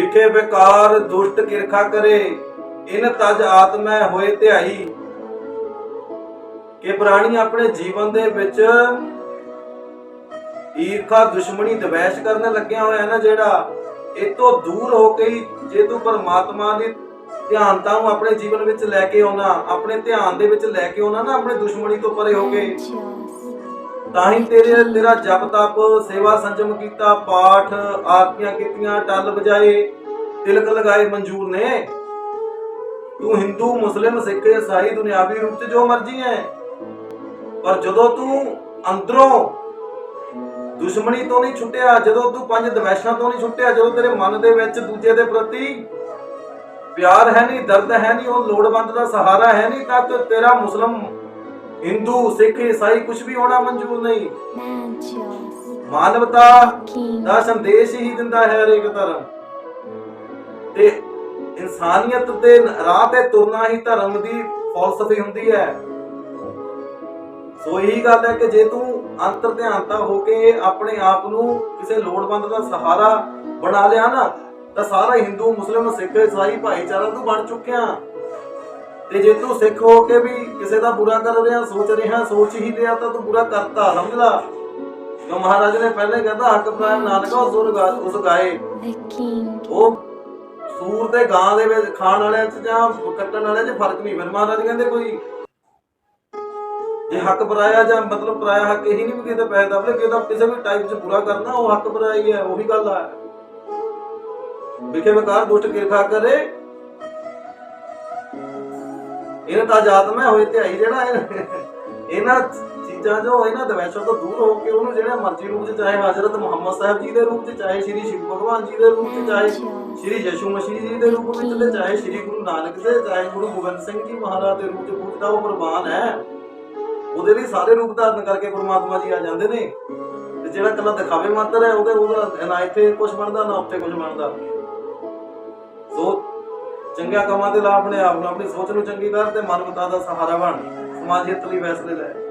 ਵਿਖੇ ਵਿਕਾਰ ਦੁਸ਼ਟ ਕਿਰਖਾ ਕਰੇ, ਇਨ ਤਜ ਆਤਮੈ ਹੋਏ ਧਿਆਈ। ਕਿ ਪ੍ਰਾਣੀ ਆਪਣੇ ਜੀਵਨ ਦੇ ਵਿੱਚ ਈਰਖਾ ਦੁਸ਼ਮਣੀ ਦਵੈਸ਼ ਕਰਨ ਲੱਗਿਆ ਹੋਇਆ ਨਾ ਜਿਹੜਾ, ਇਹ ਤੋਂ ਦੂਰ ਹੋ ਕੇ ਜੇ ਤੂੰ ਪਰਮਾਤਮਾ ਦੀ ਧਿਆਨਤਾ ਨੂੰ ਆਪਣੇ ਜੀਵਨ ਵਿੱਚ ਲੈ ਕੇ ਆਉਣਾ, ਆਪਣੇ ਧਿਆਨ ਦੇ ਵਿੱਚ ਲੈ ਕੇ ਆਉਣਾ ਨਾ, ਆਪਣੇ ਦੁਸ਼ਮਣੀ ਤੋਂ ਪਰੇ ਹੋ ਕੇ। ਤਾਂ ਹੀ ਤੇਰੇ, ਤੇਰਾ ਜਪ ਤਪ, ਸੇਵਾ ਸੰਜਮ ਕੀਤਾ, ਪਾਠ ਆਰਤੀਆਂ ਕੀਤੀਆਂ, ਟੱਲ ਵਜਾਏ ਤਿਲਕ ਲਗਾਏ ਮਨਜ਼ੂਰ ਨੇ। ਤੂੰ ਹਿੰਦੂ, ਮੁਸਲਿਮ, ਸਿੱਖ ਈਸਾਈ ਦੁਨਿਆਵੀ ਰੂਪ 'ਚ ਜੋ ਮਰਜ਼ੀ ਹੈ ਪਰ ਜਦੋਂ ਤੂੰ ਅੰਦਰੋਂ ਦੁਸ਼ਮਣੀ ਤੋਂ ਨਹੀਂ ਛੁੱਟਿਆ, ਜਦੋਂ ਤੂੰ ਪੰਜ ਦਵੈਸ਼ਾਂ ਤੋਂ ਨਹੀਂ ਛੁੱਟਿਆ, ਜਦੋਂ ਤੇਰੇ ਮਨ ਦੇ ਵਿੱਚ ਦੂਜੇ ਦੇ ਪ੍ਰਤੀ ਪਿਆਰ ਹੈ ਨਹੀਂ, ਦਰਦ ਹੈ ਨਹੀਂ, ਉਹ ਲੋੜਵੰਦ ਦਾ ਸਹਾਰਾ ਹੈ ਨਹੀਂ ਤਾਂ ਤੇਰਾ ਮੁਸਲਮ ਹਿੰਦੂ ਸਿੱਖ ਈਸਾਈ ਕੁਝ ਵੀ ਹੋਣਾ ਮਨਜ਼ੂਰ ਨਹੀਂ। ਮਾਨਵਤਾ ਦਾ ਸੰਦੇਸ਼ ਹੀ ਦਿੰਦਾ ਹੈ ਹਰੇਕ ਧਰਮ। ਤੇ ਇਨਸਾਨੀਅਤ ਦੇ ਰਾਹ ਤੇ ਤੁਰਨਾ ਹੀ ਧਰਮ ਦੀ ਫਲਸਫੀ ਹੁੰਦੀ ਹੈ। ਸੋ ਇਹੀ ਗੱਲ ਹੈ ਕਿ ਜੇ ਤੂੰ ਅੰਤਰ ਧਿਆਨਤਾ ਹੋ ਕੇ ਆਪਣੇ ਆਪ ਨੂੰ ਕਿਸੇ ਲੋੜਵੰਦ ਦਾ ਸਹਾਰਾ ਬਣਾ ਲਿਆ ਨਾ ਤਾਂ ਸਾਰਾ ਹਿੰਦੂ ਮੁਸਲਿਮ ਸਿੱਖ ਈਸਾਈ ਭਾਈਚਾਰਾ ਤੂੰ ਬਣ ਚੁੱਕਿਆ। ਤੇ ਜੇ ਤੂੰ ਸਿੱਖ ਹੋ ਕੇ ਵੀ ਕਿਸੇ ਦਾ ਬੁਰਾ ਕਰ ਰਿਹਾ ਸੋਚ ਰਿਹਾ ਸੋਚ ਹੀ ਲਿਆ ਤਾਂ ਤੂੰ ਬੁਰਾ ਕਰਤਾ ਸਮਝ ਲਾ ਜੋ ਮਹਾਰਾਜ ਨੇ ਪਹਿਲੇ ਕਹਿੰਦਾ ਹੱਕ ਪ੍ਰਾਇਮ ਨਾਨਕਾ ਸੁਰ ਉਸ ਗਾਏ। ਉਹ ਸੂਰ ਤੇ ਗਾਂ ਦੇ ਵਿੱਚ ਖਾਣ ਵਾਲਿਆਂ ਚ ਜਾਂ ਕੱਟਣ ਵਾਲਿਆਂ ਚ ਫ਼ਰਕ ਨਹੀਂ ਫਿਰ ਮਹਾਰਾਜ ਕਹਿੰਦੇ ਕੋਈ ਜੇ ਹੱਕ ਪਰਾਇਆ ਜਾਂ ਮਤਲਬ ਪਰਾਇਆ ਹੱਕ ਇਹੀ ਨਹੀਂ ਵੀ ਕਿਤੇ ਪੈਸੇ ਦਬਲੇ ਕਿਤੇ ਕਿਸੇ ਵੀ ਟਾਈਪ ਚ ਬੁਰਾ ਕਰਨਾ ਉਹ ਹੱਕ ਪਰਾਇਆ ਹੀ ਹੈ ਉਹੀ ਗੱਲ ਆ। ਵਿਖੇ ਵਿਕਾਰ ਦੁਸ਼ਟ ਕਿਰਖਾ ਕਰੇ ਇਹਨਾਂ ਤਾਂ ਜਾਤ ਮੈਂ ਹੋਏ ਧਿਆਈ ਜਿਹੜਾ ਇਹ- ਇਹਨਾਂ ਚੀਜ਼ਾਂ ਜੋ ਇਹਨਾਂ ਦਵੈਸ਼ਾਂ ਤੋਂ ਦੂਰ ਹੋ ਕੇ ਉਹਨੂੰ ਜਿਹੜਾ ਮਰਜ਼ੀ ਰੂਪ ਚ ਚਾਹੇ ਹਜ਼ਰਤ ਮੁਹੰਮਦ ਸਾਹਿਬ ਜੀ ਦੇ ਰੂਪ ਚ ਚਾਹੇ ਸ਼੍ਰੀ ਸ਼ਿਵ ਭਗਵਾਨ ਜੀ ਦੇ ਰੂਪ ਚ ਚਾਹੇ ਸ਼੍ਰੀ ਯਸ਼ੂ ਮਸੀਹ ਜੀ ਦੇ ਰੂਪ ਵਿੱਚ ਤੇ ਚਾਹੇ ਸ਼੍ਰੀ ਗੁਰੂ ਨਾਨਕ ਦੇ ਚਾਹੇ ਗੁਰੂ ਗੋਬਿੰਦ ਸਿੰਘ ਜੀ ਮਹਾਰਾਜ ਦੇ ਰੂਪ ਚ ਪੂਜਦਾ ਉਹ ਕੁਰਬਾਨ ਹੈ ਉਹਦੇ ਲਈ ਸਾਰੇ ਰੂਪ ਧਾਰਨ ਕਰਕੇ ਪਰਮਾਤਮਾ ਜੀ ਆ ਜਾਂਦੇ ਨੇ। ਤੇ ਜਿਹੜਾ ਕੱਲਾ ਦਿਖਾਵੇ ਮਾਤਰ ਹੈ ਉਹਦੇ ਉਹਦਾ ਨਾ ਇੱਥੇ ਕੁਝ ਬਣਦਾ ਨਾ ਉੱਥੇ ਕੁਝ ਬਣਦਾ। ਸੋ ਚੰਗਿਆ ਕੰਮਾਂ ਦੇ ਲਾਭ ਆਪਣੇ ਆਪ ਨੂੰ, ਆਪਣੀ ਸੋਚ ਨੂੰ ਚੰਗੀ ਕਰ ਤੇ ਮਨਮਤਾ ਦਾ ਸਹਾਰਾ ਬਣ। ਸਮਾਜ ਹਿੱਤ ਲਈ ਫੈਸਲੇ ਲੈ।